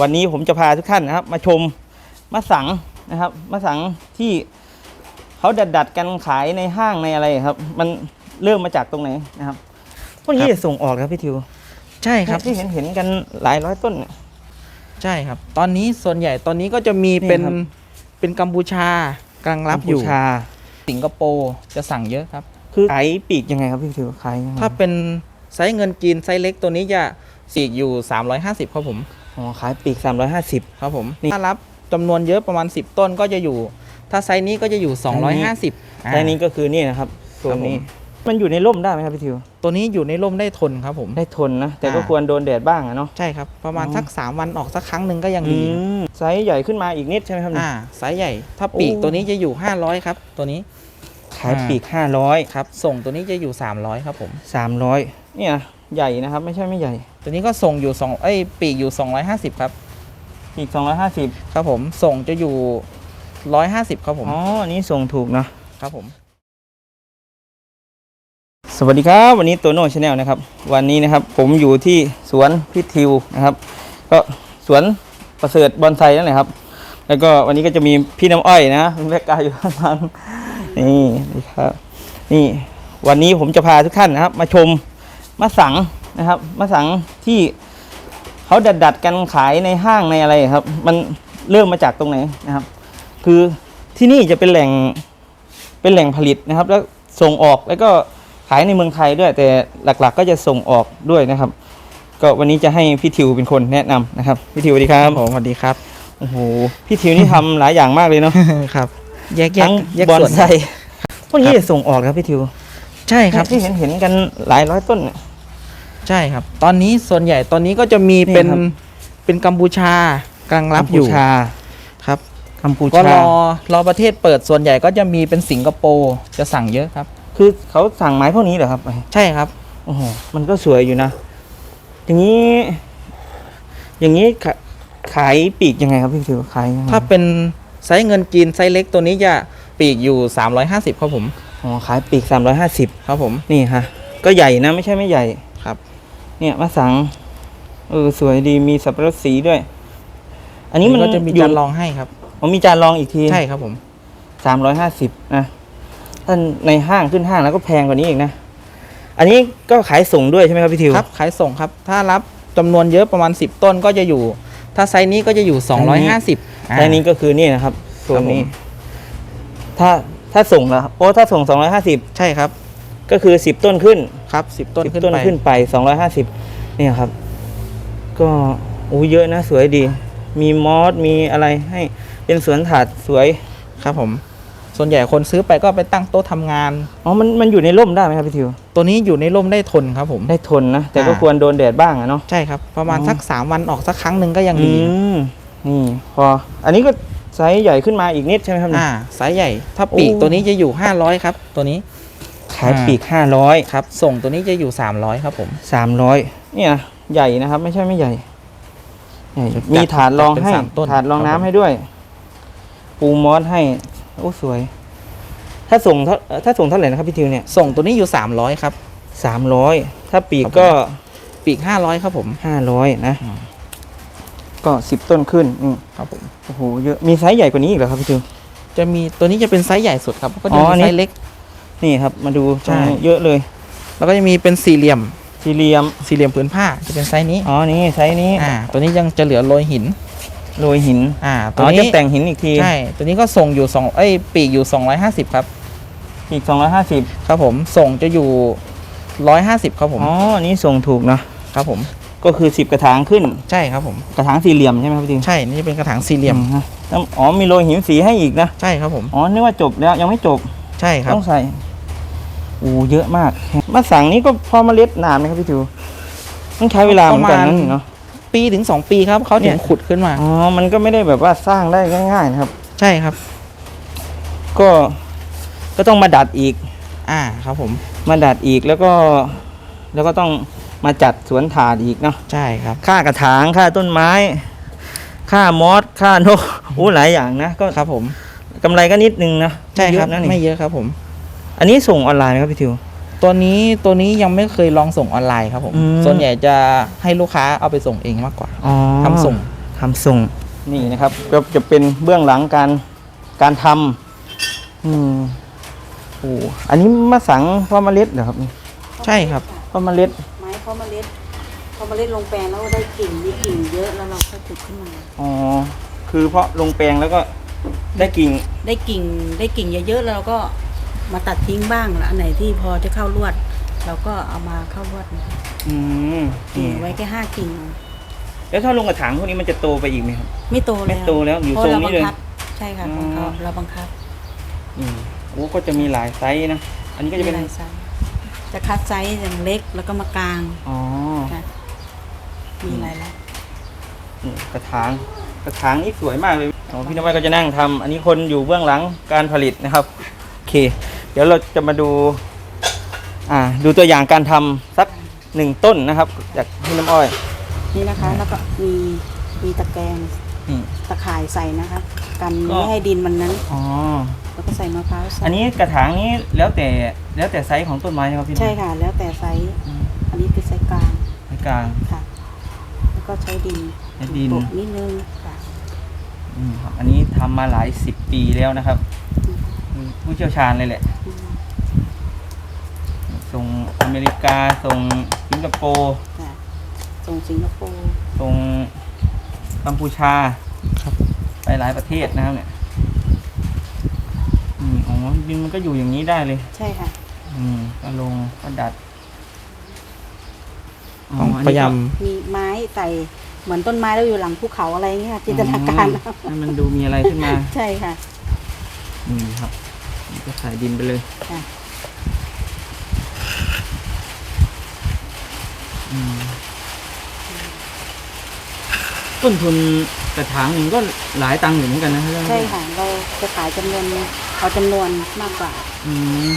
วันนี้ผมจะพาทุกท่านนะครับ มาชมมะสังนะครับมะสังที่เขาดัดดัดๆกันขายในห้างในอะไรครับ มันเริ่มมาจากตรงไหนนะครับพวกนี้ครับจะส่งออกครับพี่ทิว ใช่ครับที่เห็นเห็นๆกันหลายร้อยต้นเนี่ยใช่ครับ ตอนนี้ส่วนใหญ่ตอนนี้ก็จะมีนี่เป็นครับเป็นกัมพูชากำลังรับอยู่กัมพูชาสิงคโปร์จะสั่งเยอะครับคือขายปีกยังไงครับพี่ทิวขายยังไงถ้าเป็นไซส์เงินจีนไซส์เล็กตัวนี้จะสีกอยู่ 350ครับผม อ๋อขายปีก 350 ครับผมนี่ถ้ารับจำนวนเยอะประมาณ 10 ต้นก็จะอยู่ ถ้าไซส์นี้ก็จะอยู่ 250ไซส์นี้ก็คือนี่นะครับส่วนนี้ครับมันอยู่ในร่มได้ไหมครับพี่ทิว ตัวนี้อยู่ในร่มได้ทนครับผม ได้ทนนะ แต่ก็อ่าควรโดนแดดบ้างอะเนาะ ใช่ครับ ประมาณอ๋อสัก 3 วันออกสักครั้งหนึ่งก็ยังอืดีมไซส์ใหญ่ขึ้นมาอีกนิดใช่ไหมครับเนี่ยอ่า ไซส์ใหญ่ ถ้าปีกโอ้ตัวนี้จะอยู่ 500 ครับ ตัวนี้ ขายอ่าปีก 500 ครับ ส่งตัวนี้จะอยู่ 300 ครับผม 300 เนี่ย ใหญ่นะครับ ไม่ใช่ไม่ใหญ่ตัวนี้ก็ส่งอยู่2เอ้ยปีกอยู่ 250 ครับปีก 250 ครับผมส่งจะอยู่ 150 ครับผมอ๋ออันนี้ส่งถูกเนาะครับผม สวัสดีครับ วันนี้โตโน่ชาแนลนะครับ วันนี้นะครับ ผมอยู่ที่สวนพิทิวนะครับ ก็สวนประเสริฐบอนไซนั่นแหละครับ แล้วก็วันนี้ก็จะมีพี่น้ำอ้อยนะคุณแม่กายอยู่ข้างหลังนี่นี่ครับ นี่วันนี้ผมจะพาทุกท่านนะครับ มาชม มะสังนะครับมะสังที่เขาดัดดัดๆกันขายในห้างในอะไรครับ มันเริ่มมาจากตรงไหนนะครับ คือที่นี่จะเป็นแหล่งเป็นแหล่งผลิตนะครับ แล้วส่งออกแล้วก็ขายในเมืองไทยด้วย แต่หลักๆก็จะส่งออกด้วยนะครับ ก็วันนี้จะให้พี่ทิวเป็นคนแนะนำนะครับพี่ทิวสวัสดีครับผมสวัสดีครับโอ้โหพี่ทิวนี่ทำหลายอย่างมากเลยเนาะครับ แยกแยกทั้งแยกบอนส่วนไซพวกนี้จะส่งออกครับพี่ทิว ใช่ครับ ที่เห็นเห็นๆกันหลายร้อยต้นเนี่ยใช่ครับ ตอนนี้ส่วนใหญ่ตอนนี้ก็จะมีเป็นนี่ครับ เป็นกัมพูชากำลังรับอยู่กัมพูชาครับ กัมพูก็ชารอรอประเทศเปิดส่วนใหญ่ก็จะมีเป็นสิงคโปร์จะสั่งเยอะครับ คือเขาสั่งไม้พวกนี้เหรอครับใช่ครับ โอ้โหมันก็สวยอยู่นะ อย่างนี้ อย่างนี้ขาขายปีกยังไงครับพี่ทิวขายยังไงถ้าเป็นไซส์เงินจีนไซส์เล็กตัวนี้จะปีกอยู่ 350 ครับผม อ๋อขายปีกสามร้อยห้าสิบครับผมนี่ฮะ ก็ใหญ่นะไม่ใช่ไม่ใหญ่ครับ เนี่ยมาสังเออสวยดีมีสับปะรดสีด้วย อันนี้มันก็จะมีอยู่จานรองให้ครับอ๋อมีจานรองอีกทีใช่ครับผมสามร้อยห้าสิบนะถ้าในห้างขึ้นห้างแล้วก็แพงกว่านี้อีกนะ อันนี้ก็ขายส่งด้วยใช่ไหมครับพี่ทิวครับขายส่งครับ ถ้ารับจำนวนเยอะประมาณ 10 ต้นก็จะอยู่ ถ้าไซส์นี้ก็จะอยู่ 250แค่นี้ก็คือนี่นะครับส่วนนี้ครับผมถ้า ถ้าส่งแล้วโอ้ถ้าส่งสองร้อยห้าสิบใช่ครับ ก็คือสิบต้นขึ้นครับ10ต้นสิบขึ้นต้นไป ขึ้นไปสองร้อยห้าสิบเนี่ยครับ ก็โอ้เยอะนะสวยดี มีมอสมีอะไรให้เป็นสวนถาดสวย ครับผม ส่วนใหญ่คนซื้อไปก็ไปตั้งโต๊ะทำงาน อ๋อ มันมันอยู่ในร่มได้ไหมครับพี่ทิว ตัวนี้อยู่ในร่มได้ทนครับผม ได้ทนนะ แต่ก็อ่า ควรโดนแดดบ้างอะเนาะ ใช่ครับ ประมาณอ๋อ สัก3วันออกสักครั้งหนึ่งก็ยังอืดี ม นี่พอ อันนี้ก็ ไซส์ใหญ่ขึ้นมาอีกนิดใช่ไหมครับเนี่ยอ่าไซส์ใหญ่ ถ้าปีกโอ้ตัวนี้จะอยู่ 500 ครับ ตัวนี้ขายอ่าปีกห้าร้อยครับ ส่งตัวนี้จะอยู่ 300 ครับผมสามร้อยเนี่ยใหญ่นะครับ ไม่ใช่ไม่ใหญ่ใหญ่จัดมีถาดรองจัดเป็นให้สามต้นถาดรองครับน้ำผมให้ด้วย ปูมอสให้ โอ้สวย ถ้าส่งเท่าถ้าส่งเท่าไหร่นะครับพี่ทิวเนี่ย ส่งตัวนี้อยู่ 300 ครับสามร้อยถ้าปีกครับผมก็ปีก 500 ครับผมห้าร้อยนะอืม ก็สิบต้นขึ้นอืมครับผมโอ้โหเยอะมีไซส์ใหญ่กว่านี้อีกเหรอครับพี่ทิว จะมีตัวนี้จะเป็นไซส์ใหญ่สุดครับก็อ๋จะออันนี้มีไซส์เล็ก นี่ครับ มาดูใช่ ตรงนี้เยอะเลยแล้วก็จะมีเป็นสี่เหลี่ยมสี่เหลี่ยมสี่เหลี่ยมผืนผ้าจะเป็นไซส์นี้อ๋อนี่ไซส์นี้อ่าตัวนี้ยังจะเหลือโรยหินโรยหินอ่าตัอ๋วอนี้จะแต่งหินอีกทีใช่ตัวนี้ก็ส่งอยู่สองเอ้ยปีกอยู่ 250 ครับอีกสองร้อยห้าสิบครับผมส่งจะอยู่ 150 ครับผมอ๋ออันนี่ส่งถูกเนอะครับผม ก็คือสิบกระถางขึ้น ใช่ครับผมกระถางสี่เหลี่ยมใช่ไหมครับพี่ทิวใช่นี่จะเป็นกระถางสี่เหลี่ยมอืฮะแล้วอ๋อมีโรยหินสีให้อีกนะ ใช่ครับผมอ๋อนึกว่าจบแล้วยังไม่จบใช่ครับต้องใส่โอ้เยอะมากมะสังนี้ก็พอเมล็ดนานไหมครับพี่ทิวต้องใช้เวลาเหมือนกันประมานั่ณนเนาะปีถึง2ปีครับเขาเนี่ถึงยขุดขึ้นมาอ๋อมันก็ไม่ได้แบบว่าสร้างได้ง่ายๆนะครับ ใช่ครับ ก็ก็ต้องมาดัดอีก อ่าครับผม มาดัดอีกแล้วก็ แล้วก็ต้อง มาจัดสวนถาดอีกเนาะใช่ครับ ค่ากระถางค่าต้นไม้ ค่ามอสค่านกโอ้หลายอย่างนะก็ครับผมกำไรก็นิดนึงนะใช่ครับเยอะนะนี่ไม่เยอะครับผม อันนี้ส่งออนไลน์ไหมครับพี่ทิว ตัวนี้ตัวนี้ยังไม่เคยลองส่งออนไลน์ครับผม อืม ส่วนใหญ่จะให้ลูกค้าเอาไปส่งเองมากกว่าอ๋อ ทำส่ง ทำส่งนี่นะครับก็จะเป็นเบื้องหลังการการทำอืมโอ้อันนี้มะสังเพราะเมล็ดเหรอครับใช่ครับเพราะเมล็ดไม้ เพาะเมล็ดพอเมล็ดลงแปลงแล้วได้กิ่งมีกิ่งเยอะแล้วเราก็ขุดขึ้นมา อ๋อ คือเพราะลงแปลงแล้วก็ได้กิ่ง ได้กิ่งได้กิ่งเยอะๆแล้วเราก็มาตัดทิ้งบ้างละอันไหนที่พอจะเข้าลวด เราก็เอามาเข้าลวดอืมกิ่นี่งไว้แค่ห้ากิ่ง แล้วถ้าลงกระถางพวกนี้มันจะโตไปอีกไหมครับ ไม่โตไม่แล้วโตแล้วอยู่พราะทรงเรานี้บัเลยคับใช่ค่ะอ๋อของเขาเราบังคับ อืมโอ้ก็จะมีหลายไซส์นะ อันนี้ก็จะเป็นมีหลายไซส์ จะคัดไซส์อย่างเล็กแล้วก็มากลางอ๋อค่ะมีหลายแล้วนี่กระถางกระถางนี่สวยมากเลยอ๋อพี่นวัดก็จะนั่งทำอันนี้คนอยู่เบื้องหลังการผลิตนะครับโอเค เดี๋ยวเราจะมาดูอ่าดูตัวอย่างการทำสักหนึ่งต้นนะครับ จากพี่น้ำอ้อยนี่นะคะ แล้วก็มีมีตะแกรงนี่ ตะข่ายใส่นะคะกันก็ไม่ให้ดินมันนั้น อ๋อ แล้วก็ใส่มะพร้าวใส่อันนี้กระถางนี้แล้วแต่แล้วแต่ไซส์ของต้นไม้ครับพี่ใช่ค่ะ แล้วแต่ไซส์อืมอันนี้คือไซส์กลางไซส์กลาง ค่ะ แล้วก็ใช้ดินใช้ดินปลูกนิดนึงค่ะอืมครับอันนี้ทำมาหลายสิบปีแล้วนะครับอืมผู้เชี่ยวชาญเลยแหละ อืมส่งอเมริกา ส่งสิงคโปร์ค่ะส่งสิงคโปร์ส่งกัมพูชาครับไปหลายประเทศนะครับเนี่ย อืมอ๋อดินมันก็อยู่อย่างนี้ได้เลย ใช่ค่ะ อืมก็ลงก็ดัดต้องนนี้ก็พยายามมีไม้ใส่เหมือนต้นไม้แล้วอยู่หลังภูเขาอะไรเงี้ยจินตนาการอ๋อให้มันดูมีอะไรขึ้นมา ใช่ค่ะ อืมครับนี่ก็ใส่ดินไปเลยค่ะอืมต้นทุนกระถางหนึ่งก็หลายตังค์อยู่เหมือนกันนะใช่ค่ะ เราจะขายจำนวน เอาจำนวนมากกว่า อืม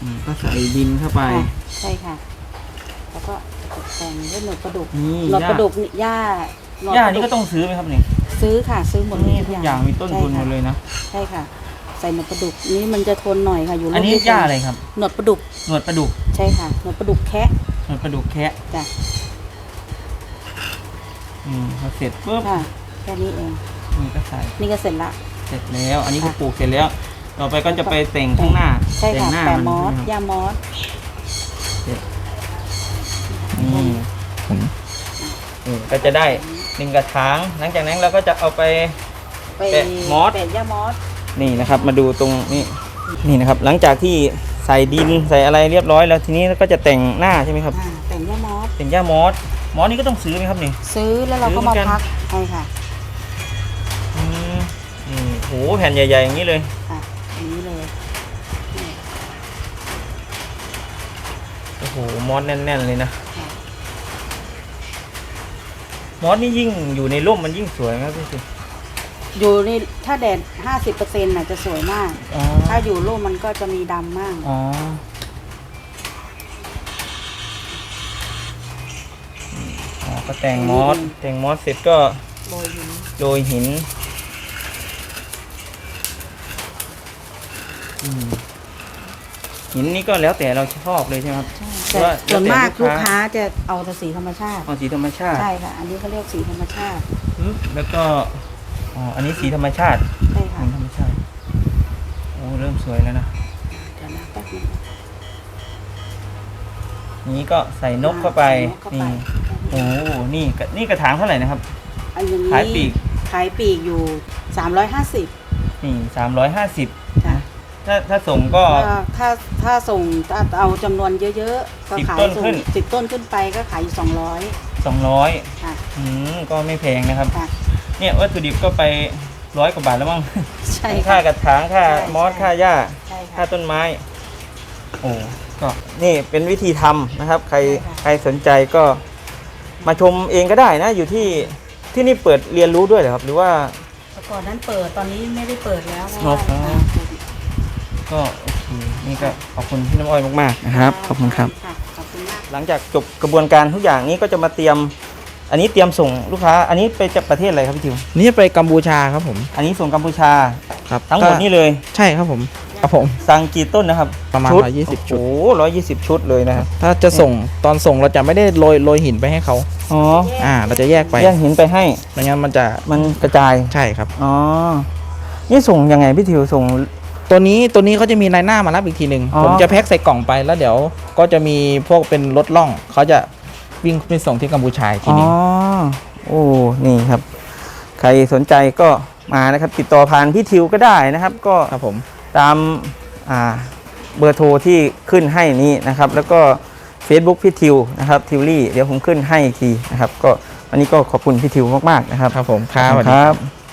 อืมก็ใส่ดินเข้าไป ค่ะใช่ค่ะ แล้วก็ตกแต่งด้วยหนวดปลาดุกนี่หนวดหญ้าปลาดุกนี่หญ้าหนวดหญ้าปลานี่ดุก็ต้องซื้อไหมครับเนี่ยซื้อค่ะ ซื้อหมดเลยนี่ทุกอย่างมีต้นทุนหมดเลยนะ ใช่ค่ะ ใส่หนวดปลาดุกนี่มันจะทนหน่อยค่ะ อยู่อันนี้ร่มหญ้าอะไรครับ หนวดปลาดุกหนวดปลาดุกใช่ค่ะหนวดปลาดุกแคะหนวดปลาดุกแคะจ้ะ อืมพอเสร็จปุ๊บค่ะแค่นี้เอง นี่ก็ใส่นี่ก็เสร็จละ เสร็จแล้ว อันนี้ก็ค่ะปลูกเสร็จแล้ว ต่อไปก็จะไปแต่งข้างหน้าใช่แต่งค่ะหน้าแปะมันมอสใช่ไหมครับยามอสนี่อืมก็จะได้หนึ่งกระถางหลังจากนั้นเราก็จะเอาไป ไปแปะมอส แปะย่ามอสนี่นะครับ มาดูตรงนี้นี่นะครับ หลังจากที่ใส่ดินใส่อะไรเรียบร้อยแล้วทีนี้ก็จะแต่งหน้าใช่ไหมครับ อ่าแต่งย่ามอสแต่งหญ้ามอส มอสนี่ก็ต้องซื้อไหมครับนี่ ซื้อแล้วเราก็ซื้อเหมืมาอนกันพักใช่ค่ะอืมนี่โหแผ่นใหญ่ ๆ อย่างนี้เลย ค่ะอันนี้เลยนี่โอ้โห มอสแน่น ๆ เลยนะ ค่ะมอสนี่ยิ่งอยู่ในร่มมันยิ่งสวยไหมครับพี่สิอยู่นี่ถ้าแดดห้าสิบเปอร์เซ็นต์น่ะจะสวยมาก อ๋อถ้าอยู่ร่มมันก็จะมีดำมาก อ๋อ ก็แต่งมอสแต่งมอสเสร็จก็โรยหินโรยหินอืมหินนี่ก็แล้วแต่เราชอบเลยใช่ไหมครับแต่ว่าส่วนมากแล้วแต่ลูลูกกค้าค้าจะเอาแต่สีธรรมชาติเอาสีธรรมชาติใช่ค่ะ อันนี้เขาเรียกสีธรรมชาติปึ๊บแล้วก็อ๋ออันนี้สีธรรมชาติใช่ค่ะสีธรรมชาติโอ้เริ่มสวยแล้วนะเดี๋ยวนะแป๊บนึง นี้ก็ใส่นกเข้าไปใส่นกเข้าไปนี่โอ้นี่กระนี่กระถางเท่าไหร่นะครับ อันอย่างนี้ขายปลีก ขายปลีกอยู่สามร้อยห้าสิบนี่สามร้อยห้าสิบจ้ะถ้าถ้าส่งก็ถ้าถ้าส่งถ้าเอาจำนวนเยอะๆก็สิบขายต้นส่ขึ้งน สิบต้นขึ้นไปก็ขายอยู่สองร้อยสองร้อยค่ะ อืมก็ไม่แพงนะครับ ค่ะ เนี่ยวัตถุดิบก็ไปร้อยกว่าบาทแล้วมั้งใช่ค่าค่ะ กระถางค่าใช่มอสใช่ ค่าหญ้าใช่ค่าค่ะต้นไม้ โอ้ก็นี่เป็นวิธีทำนะครับ ใครใช่ค่ะใครสนใจก็มาชมเองก็ได้นะ อยู่ที่ที่นี่เปิดเรียนรู้ด้วยเหรอครับ หรือว่า แต่ก่อนนั้นเปิดตอนนี้ไม่ได้เปิดแล้วเพราะอ๋อว่าก็โอเคนี่ก็ขอบคุณพี่น้ำอ้อยมากๆนะครับขอบคุณครับะขอบคุณมาก หลังจากจบกระบวนการทุกอย่างนี้ก็จะมาเตรียม อันนี้เตรียมส่งลูกค้า อันนี้ไปจากประเทศอะไรครับพี่ทิว นี่ไปกัมพูชาครับผม อันนี้ส่งกัมพูชา ครับทั้งหมดก็นี่เลย ใช่ครับผม ครับผมสั่งกี่ต้นนะครับประมาณชุด120ชุดโอ้ร้อยยี่สิบชุดเลยนะครับถ้าจะส่งตอนส่งเราจะไม่ได้โรยโรยหินไปให้เขาอ๋ออ่า เราจะแยกไปแย่งหินไปให้ไม่งั้นมันจะมันกระจายใช่ครับอ๋อนี่ส่งยังไงพี่ทิวส่งตัวนี้ตัวนี้เขาจะมีนายหน้ามารับอีกทีหนึ่งอ๋อผมจะแพ็คใส่กล่องไปแล้วเดี๋ยวก็จะมีพวกเป็นรถล่องเขาจะวิ่งไปส่งที่กัมพูชาอีกทีอ๋อหนึงโอ้นี่ครับ ใครสนใจก็มานะครับ ติดต่อผ่านพี่ทิวก็ได้นะครับ ก็ครับผม ตามอ่าเบอร์โทรที่ขึ้นให้นี้นะครับ แล้วก็ Facebook พี่ทิวนะครับทิวลี่เดี๋ยวผมขึ้นให้อีกทีนะครับ ก็วันนี้ก็ขอบคุณพี่ทิวมากๆนะครับ ครับผมครับสวัสดีครับ